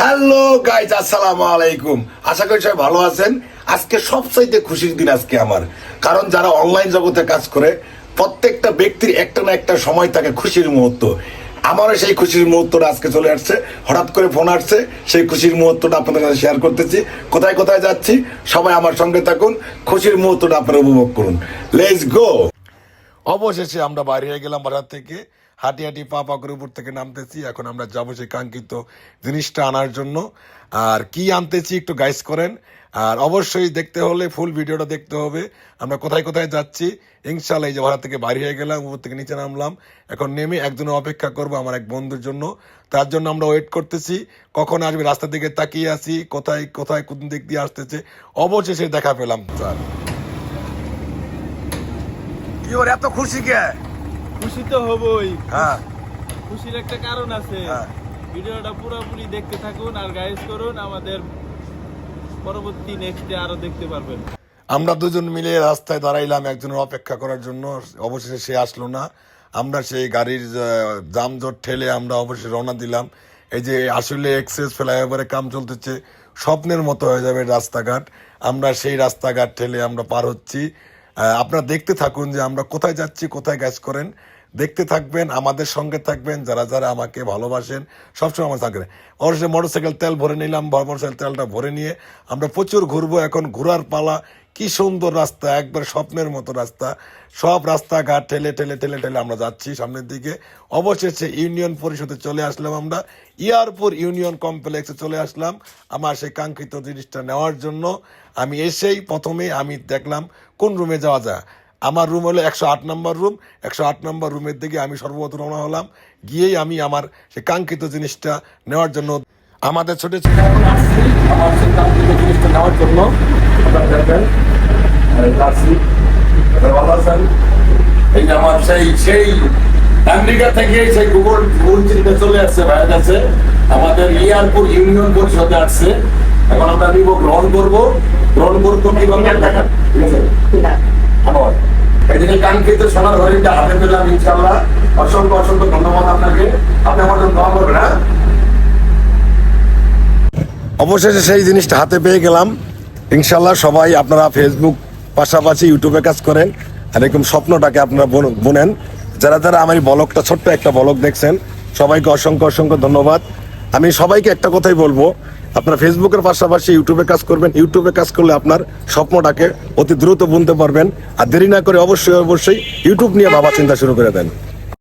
Hello guys, আসসালামু আলাইকুম। আশা করি সবাই ভালো আছেন। আজকে সবচাইতে খুশির দিন আজকে আমার। কারণ যারা অনলাইন জগতে কাজ করে, প্রত্যেকটা ব্যক্তির একটা না একটা সময় থাকে খুশির মুহূর্ত। আমারও সেই খুশির মুহূর্তটা আজকে চলে আসছে। হঠাৎ করে ফোন আসছে, সেই খুশির মুহূর্তটা আপনাদের সাথে শেয়ার করতেছি। কোথায় কোথায় যাচ্ছি, সবাই আমার সঙ্গে থাকুন। খুশির মুহূর্তটা আপনারা উপভোগ করুন। লেটস গো অবশেষে আমরা বাইরে হয়ে গেলাম বাজার থেকে। হাঁটি হাঁটি পা পা করে উপর থেকে নামতেছি। এখন আমরা যাব সেই কাঙ্ক্ষিত জিনিসটা আনার জন্য। আর কি আনতেছি একটু গাইস করেন। আর অবশ্যই দেখতে হলে ফুল ভিডিওটা দেখতে হবে। আমরা কোথায় কোথায় যাচ্ছি? ইনশাল্লাহ এই যে ভাড়া থেকে বাইরে হয়ে গেলাম, উপর থেকে নিচে নামলাম। এখন নেমে একজনের অপেক্ষা করব আমার এক বন্ধুর জন্য। তার জন্য আমরা ওয়েট করতেছি। কখন আসবে, রাস্তার দিকে তাকিয়ে আসি কোথায় কোথায়, কোন দিক দিয়ে আসতেছে। অবশেষে দেখা পেলাম, স্যার। কি ওর এত খুশি কে? খুশি তো হবই। হ্যাঁ। খুশির একটা কারণ আছে। হ্যাঁ। ভিডিওটা পুরোপুরি দেখতে থাকুন আর গাইজ করুন আমাদের পরবর্তী নেক্সটে আরও দেখতে পারবেন। আমরা দুজন মিলে রাস্তায় দাঁড়াইলাম একজনের অপেক্ষা করার জন্য অবশেষে সে আসলো না। আমরা সেই গাড়ির আহ, যানজট ঠেলে আমরা অবশ্যই রওনা দিলাম। এই যে আসলে এক্সেস ফ্লাইওভারে কাম চলতেছে স্বপ্নের মতো হয়ে যাবে রাস্তাঘাট। আমরা সেই রাস্তাঘাট ঠেলে আমরা পার হচ্ছি। আপনারা দেখতে থাকুন যে আমরা কোথায় যাচ্ছি কোথায় গ্যাস করেন। দেখতে থাকবেন, আমাদের সঙ্গে থাকবেন, যারা যারা আমাকে ভালোবাসেন, সবসময় আমার থাকবেন। অবশ্যই মোটরসাইকেল তেল ভরে নিলাম মোটরসাইকেল তেলটা ভরে নিয়ে আমরা প্রচুর ঘুরবো এখন ঘোরার পালা। কি সুন্দর রাস্তা, একবার স্বপ্নের মতো রাস্তা। সব রাস্তাঘাট ঠেলে ঠেলে ঠেলে ঠেলে আমরা যাচ্ছি সামনের দিকে। অবশেষে ইউনিয়ন পরিষদে চলে আসলাম আমরা। ইয়ারপুর ইউনিয়ন কমপ্লেক্সে চলে আসলাম আমার সেই কাঙ্ক্ষিত জিনিসটা নেওয়ার জন্য। আমি এসেই প্রথমে আমি দেখলাম কোন রুমে যাওয়া যায়। আমার রুম হলো একশো আট নম্বর রুম একশো আট নম্বর রুমের দিকে আমি সর্বপ্রথম রওনা হলাম। গিয়েই আমি আমার সেই কাঙ্ক্ষিত জিনিসটা নেওয়ার জন্য। আমাদের ছোট ছোট আমার সেই কাঙ্ক্ষিত জিনিসটা নেওয়ার জন্য। আপনারা এই আমার সেই সেই আমেরিকা থেকে সেই গুগল গুগল চিন্তা চলে আসছে ভাইয়ের কাছে আমাদের ইয়ারপুর ইউনিয়ন পরিষদে আসছে। এখন আমরা নিব গ্রহণ করব। গ্রহণ করব কীভাবে? দেখা ঠিক আছে। ধন্যবাদ। এদিকে সোনার হরিণটা হাতে পেলাম ইনশাল্লাহ অসংখ্য অসংখ্য ধন্যবাদ আপনাকে। আপনি আমার জন্য দোয়া করবেন হ্যাঁ? অবশেষে সেই জিনিসটা হাতে পেয়ে গেলাম। ইনশাল্লাহ সবাই আপনারা ফেসবুক পাশাপাশি ইউটিউবে কাজ করেন। আর এরকম স্বপ্নটাকে আপনারা বুন- বুনেন। যারা যারা আমার এই বলকটা ছোট্ট একটা বলক দেখছেন, সবাইকে অসংখ্য অসংখ্য ধন্যবাদ। আমি সবাইকে একটা কথাই বলব, আপনার ফেসবুকের পাশাপাশি ইউটিউবে কাজ করবেন। ইউটিউবে কাজ করলে আপনার স্বপ্নটাকে অতি দ্রুত বুনতে পারবেন। আর দেরি না করে অবশ্যই অবশ্যই ইউটিউব নিয়ে ভাবা চিন্তা শুরু করে দেন।